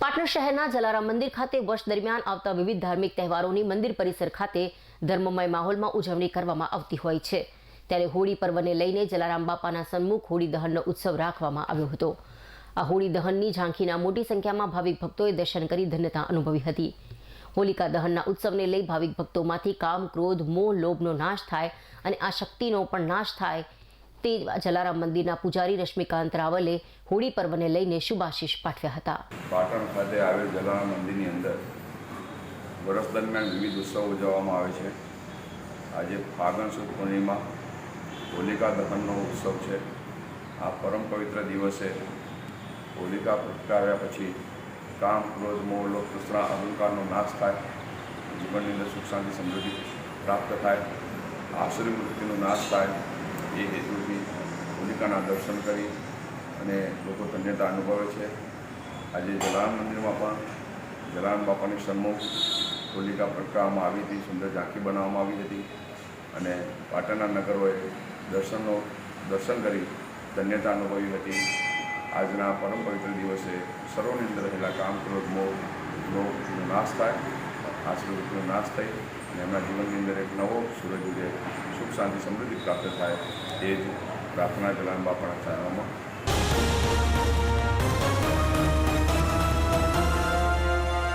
પાટણ શહેરના જલારામ મંદિર ખાતે વર્ષ દરમિયાન આવતા વિવિધ ધાર્મિક તહેવારોની મંદિર પરિસર ખાતે ધર્મમય માહોલમાં ઉજવણી કરવામાં આવતી હોય છે. ત્યારે હોળી પર્વને લઈને જલારામ બાપાના સન્મુખ હોળી દહનનો ઉત્સવ રાખવામાં આવ્યો હતો. આ હોળી દહનની ઝાંખીના મોટી સંખ્યામાં ભાવિક ભક્તોએ દર્શન કરી ધન્યતા અનુભવી હતી. હોલિકા દહનના ઉત્સવને લઈ ભાવિક ભક્તોમાંથી કામ, ક્રોધ, મોહ, લોભનો નાશ થાય અને આ શક્તિનો પણ નાશ થાય તે જલારામ મંદિરના પૂજારી રશ્મિકાંત રાવલે હોળી પર્વને લઈને શુભાશીષ પાઠવ્યા હતા. પાટણ ખાતે આવેલ જલારામ મંદિરની અંદર વર્ષ દરમિયાન વિવિધ ઉત્સવો ઉજવવામાં આવે છે. આજે ફાગણ સુદ પૂર્ણિમા, હોલિકા દહનનો ઉત્સવ છે. આ પરમ પવિત્ર દિવસે હોલિકા પ્રગટાવ્યા પછી કામ, ક્રોધ, મોહ લોક અહંકારનો નાશ થાય, જીવનની અંદર સુખ, શાંતિ, સમૃદ્ધિ પ્રાપ્ત થાય આસુરી મૃત્યુનો નાશ થાય એ હેતુથી હોલિકાના દર્શન કરી અને લોકો ધન્યતા અનુભવે છે. આજે જલારામ મંદિરમાં પણ જલારામ બાપાની સન્મુખ હોલિકા પ્રગટાવવામાં આવી હતી, સુંદર ઝાંખી બનાવવામાં આવી હતી અને પાટણના નગરોએ દર્શનનો, દર્શન કરી ધન્યતા અનુભવી હતી. આજના પરમ પવિત્ર દિવસે સર્વની અંદર રહેલા કામ ક્રોધ મોહ લોભનો નાશ થાય આશ્રયનો નાશ થઈ અને એમના જીવનની અંદર એક નવો શાંતિ સમૃદ્ધિ પ્રાપ્ત થાય એ જ પ્રાર્થના જલારામ બાપાના ચરણોમાં